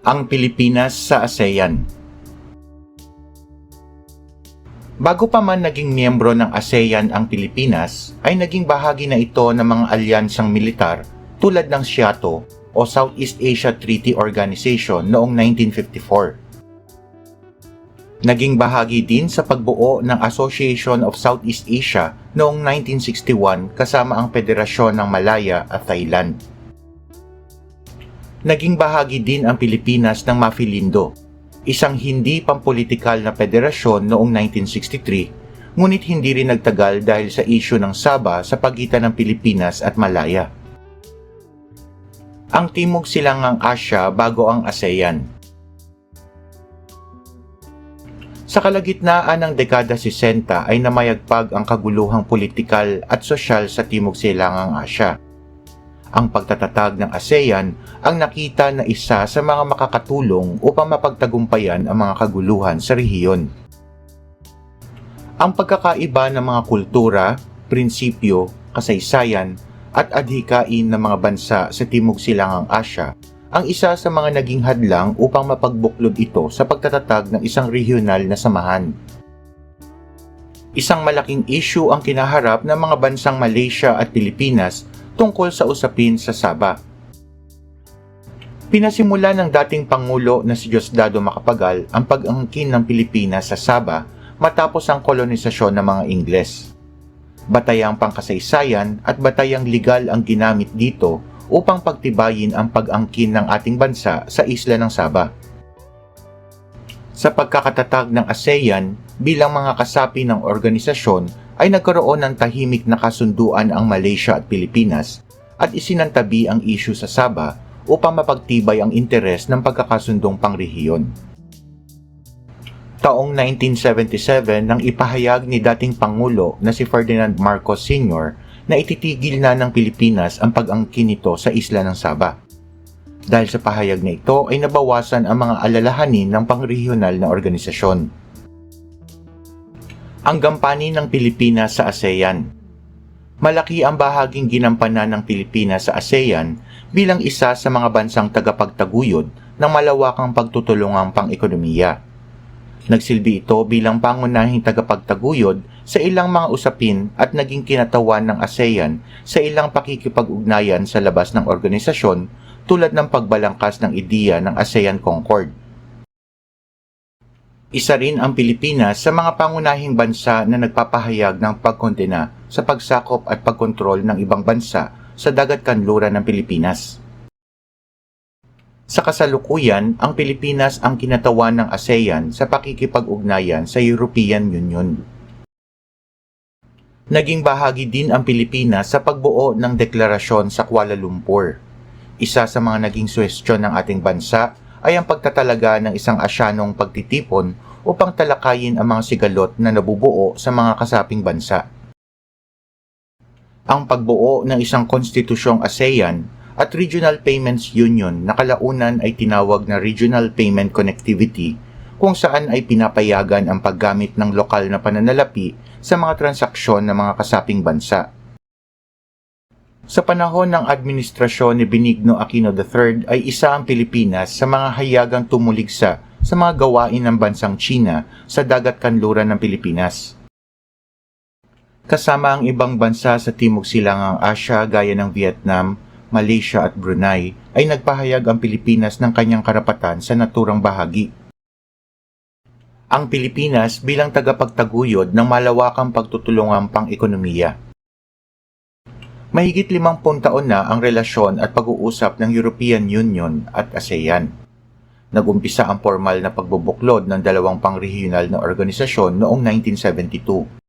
ang Pilipinas sa ASEAN. Bago pa man naging miyembro ng ASEAN ang Pilipinas, ay naging bahagi na ito ng mga alyansang militar tulad ng SEATO o Southeast Asia Treaty Organization noong 1954. Naging bahagi din sa pagbuo ng Association of Southeast Asia noong 1961 kasama ang Federasyon ng Malaya at Thailand. Naging bahagi din ang Pilipinas ng Mafilindo, isang hindi pampolitikal na federasyon noong 1963, ngunit hindi rin nagtagal dahil sa isyu ng Saba sa pagitan ng Pilipinas at Malaya. Ang Timog Silangang Asya bago ang ASEAN Sa kalagitnaan ng dekada 60 ay namayagpag ang kaguluhang politikal at sosyal sa Timog Silangang Asya. Ang pagtatatag ng ASEAN ang nakita na isa sa mga makakatulong upang mapagtagumpayan ang mga kaguluhan sa rehiyon. Ang pagkakaiba ng mga kultura, prinsipyo, kasaysayan at adhikain ng mga bansa sa Timog Silangang Asya ang isa sa mga naging hadlang upang mapagbuklod ito sa pagtatatag ng isang regional na samahan. Isang malaking issue ang kinaharap ng mga bansang Malaysia at Pilipinas tungkol sa usapin sa Sabah. Pinasimula ng dating Pangulo na si Diosdado Macapagal ang pag-angkin ng Pilipinas sa Sabah matapos ang kolonisasyon ng mga Ingles. Batayang pangkasaysayan at batayang legal ang ginamit dito upang pagtibayin ang pag-angkin ng ating bansa sa isla ng Sabah. Sa pagkakatatag ng ASEAN bilang mga kasapi ng organisasyon ay nagkaroon ng tahimik na kasunduan ang Malaysia at Pilipinas at isinantabi ang isyu sa Sabah upang mapagtibay ang interes ng pagkakasundong pangrehiyon. Taong 1977 nang ipahayag ni dating Pangulo na si Ferdinand Marcos Sr na ititigil na ng Pilipinas ang pag-angkin nito sa isla ng Sabah. Dahil sa pahayag na ito ay nabawasan ang mga alalahanin ng pangregional na organisasyon. Ang gampanin ng Pilipinas sa ASEAN Malaki ang bahaging ginampanan ng Pilipinas sa ASEAN bilang isa sa mga bansang tagapagtaguyod ng malawakang pagtutulungang pang-ekonomiya. Nagsilbi ito bilang pangunahing tagapagtaguyod sa ilang mga usapin at naging kinatawan ng ASEAN sa ilang pakikipag-ugnayan sa labas ng organisasyon tulad ng pagbalangkas ng ideya ng ASEAN Concord. Isa rin ang Pilipinas sa mga pangunahing bansa na nagpapahayag ng pagkondena sa pagsakop at pagkontrol ng ibang bansa sa dagat kanluran ng Pilipinas. Sa kasalukuyan, ang Pilipinas ang kinatawan ng ASEAN sa pakikipag-ugnayan sa European Union. Naging bahagi din ang Pilipinas sa pagbuo ng deklarasyon sa Kuala Lumpur. Isa sa mga naging suwestyon ng ating bansa ay ang pagtatalaga ng isang asyanong pagtitipon upang talakayin ang mga sigalot na nabubuo sa mga kasaping bansa. Ang pagbuo ng isang konstitusyong ASEAN at Regional Payments Union na kalaunan ay tinawag na Regional Payment Connectivity kung saan ay pinapayagan ang paggamit ng lokal na pananalapi sa mga transaksyon ng mga kasaping bansa. Sa panahon ng administrasyon ni Benigno Aquino III ay isa ang Pilipinas sa mga hayagang tumuligsa sa mga gawain ng bansang China sa dagat kanluran ng Pilipinas. Kasama ang ibang bansa sa Timog Silangang Asya gaya ng Vietnam, Malaysia at Brunei ay nagpahayag ang Pilipinas ng kanyang karapatan sa naturang bahagi. Ang Pilipinas bilang tagapagtaguyod ng malawakang pagtutulungang pang-ekonomiya. Mahigit limampung taon na ang relasyon at pag-uusap ng European Union at ASEAN. Nagumpisa ang formal na pagbubuklod ng dalawang pangregional na organisasyon noong 1972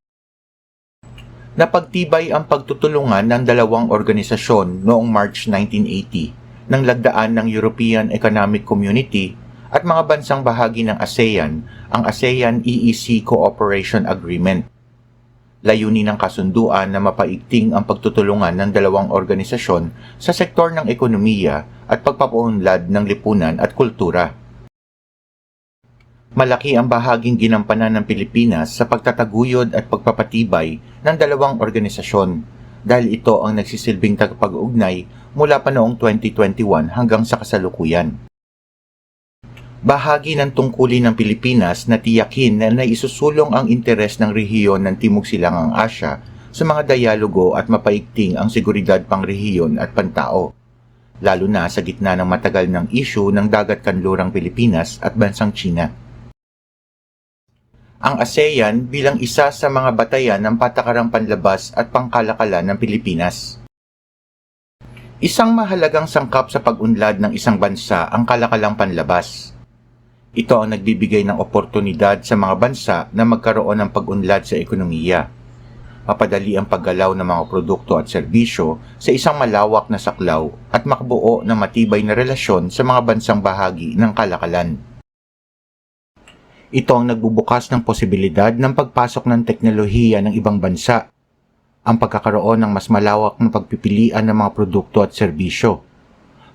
Napagtibay ang pagtutulungan ng dalawang organisasyon noong March 1980 nang lagdaan ng European Economic Community at mga bansang bahagi ng ASEAN ang ASEAN EEC Cooperation Agreement. Layunin ng kasunduan na mapaigting ang pagtutulungan ng dalawang organisasyon sa sektor ng ekonomiya at pagpapaunlad ng lipunan at kultura. Malaki ang bahaging ginampanan ng Pilipinas sa pagtataguyod at pagpapatibay ng dalawang organisasyon dahil ito ang nagsisilbing tagapag-ugnay mula pa noong 2021 hanggang sa kasalukuyan. Bahagi ng tungkulin ng Pilipinas na tiyakin na naisusulong ang interes ng rehiyon ng Timog Silangang Asya sa mga dialogo at mapaigting ang seguridad pang rehiyon at pantao, lalo na sa gitna ng matagal ng isyu ng dagat kanlurang Pilipinas at bansang China. Ang ASEAN bilang isa sa mga batayan ng patakarang panlabas at pangkalakalan ng Pilipinas. Isang mahalagang sangkap sa pag-unlad ng isang bansa ang kalakalang panlabas. Ito ang nagbibigay ng oportunidad sa mga bansa na magkaroon ng pag-unlad sa ekonomiya. Mapadali ang paggalaw ng mga produkto at serbisyo sa isang malawak na saklaw at makbuo ng matibay na relasyon sa mga bansang bahagi ng kalakalan. Ito ang nagbubukas ng posibilidad ng pagpasok ng teknolohiya ng ibang bansa, ang pagkakaroon ng mas malawak na pagpipilian ng mga produkto at serbisyo,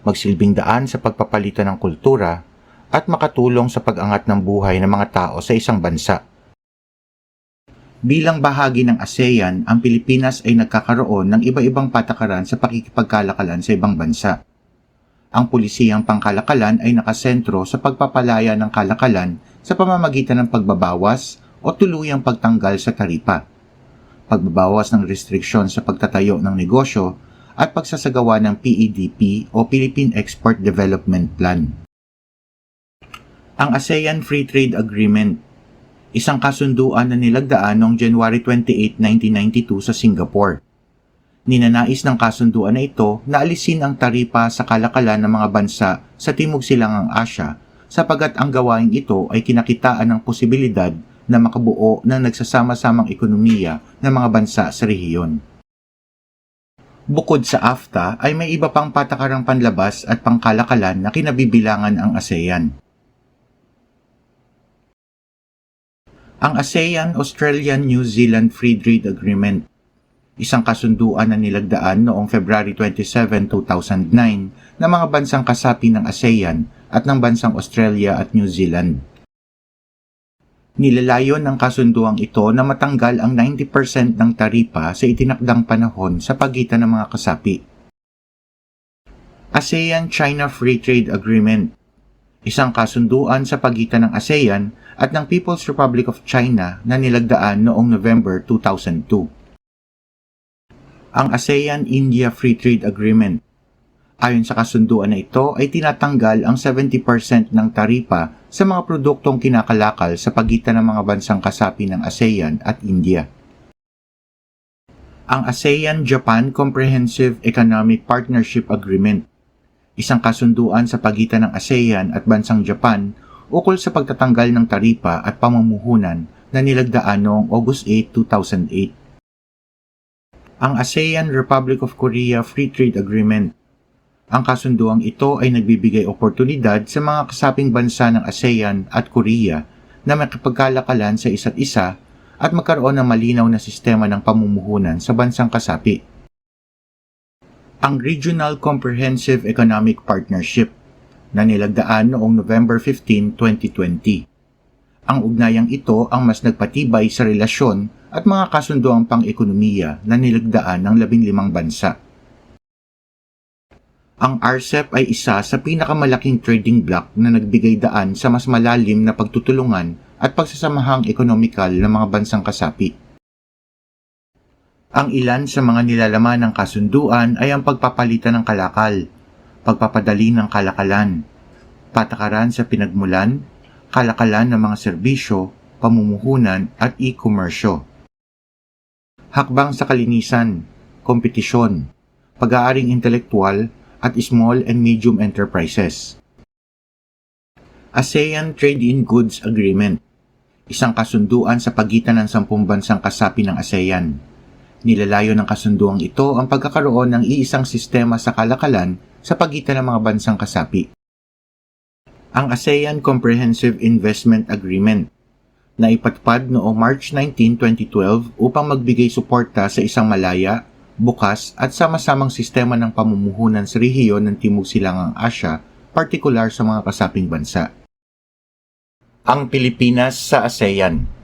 magsilbing daan sa pagpapalitan ng kultura at makatulong sa pag-angat ng buhay ng mga tao sa isang bansa. Bilang bahagi ng ASEAN, ang Pilipinas ay nagkakaroon ng iba-ibang patakaran sa pakikipagkalakalan sa ibang bansa. Ang pulisiyang pangkalakalan ay nakasentro sa pagpapalaya ng kalakalan sa pamamagitan ng pagbabawas o tuluyang pagtanggal sa taripa, pagbabawas ng restriksyon sa pagtatayo ng negosyo at pagsasagawa ng PEDP o Philippine Export Development Plan ang ASEAN Free Trade Agreement, isang kasunduan na nilagdaan noong January 28, 1992 sa Singapore. Ninanais ng kasunduan na ito na alisin ang taripa sa kalakalan ng mga bansa sa Timog Silangang Asya sapagat ang gawain ito ay kinakitaan ng posibilidad na makabuo ng nagsasama-samang ekonomiya ng mga bansa sa rehiyon. Bukod sa AFTA ay may iba pang patakarang panlabas at pangkalakalan na kinabibilangan ang ASEAN. Ang ASEAN-Australian-New Zealand Free Trade Agreement, isang kasunduan na nilagdaan noong February 27, 2009 ng mga bansang kasapi ng ASEAN at ng bansang Australia at New Zealand. Nilalayon ng kasunduang ito na matanggal ang 90% ng taripa sa itinakdang panahon sa pagitan ng mga kasapi. ASEAN-China Free Trade Agreement isang kasunduan sa pagitan ng ASEAN at ng People's Republic of China na nilagdaan noong November 2002. Ang ASEAN-India Free Trade Agreement Ayon sa kasunduan na ito ay tinatanggal ang 70% ng taripa sa mga produktong kinakalakal sa pagitan ng mga bansang kasapi ng ASEAN at India. Ang ASEAN-Japan Comprehensive Economic Partnership Agreement isang kasunduan sa pagitan ng ASEAN at bansang Japan ukol sa pagtatanggal ng taripa at pamumuhunan na nilagdaan noong August 8, 2008. Ang ASEAN Republic of Korea Free Trade Agreement ang kasunduang ito ay nagbibigay oportunidad sa mga kasaping bansa ng ASEAN at Korea na makipagkalakalan sa isa't isa at magkaroon ng malinaw na sistema ng pamumuhunan sa bansang kasapi ang Regional Comprehensive Economic Partnership na nilagdaan noong November 15, 2020. Ang ugnayang ito ang mas nagpatibay sa relasyon at mga kasunduang pang-ekonomiya na nilagdaan ng labing limang bansa. Ang RCEP ay isa sa pinakamalaking trading block na nagbigay daan sa mas malalim na pagtutulungan at pagsasamahang ekonomikal ng mga bansang kasapi. Ang ilan sa mga nilalaman ng kasunduan ay ang pagpapalitan ng kalakal, pagpapadali ng kalakalan, patakaran sa pinagmulan, kalakalan ng mga serbisyo, pamumuhunan at e-komersyo. Hakbang sa kalinisan, kompetisyon, pag-aaring intelektual at small and medium enterprises. ASEAN Trade in Goods Agreement isang kasunduan sa pagitan ng sampung bansang kasapi ng ASEAN Nilalayo ng kasunduang ito ang pagkakaroon ng iisang sistema sa kalakalan sa pagitan ng mga bansang kasapi. Ang ASEAN Comprehensive Investment Agreement na ipatpad noong March 19, 2012 upang magbigay suporta sa isang malaya, bukas at sama-samang sistema ng pamumuhunan sa rehiyon ng Timog Silangang Asya, partikular sa mga kasaping bansa. Ang Pilipinas sa ASEAN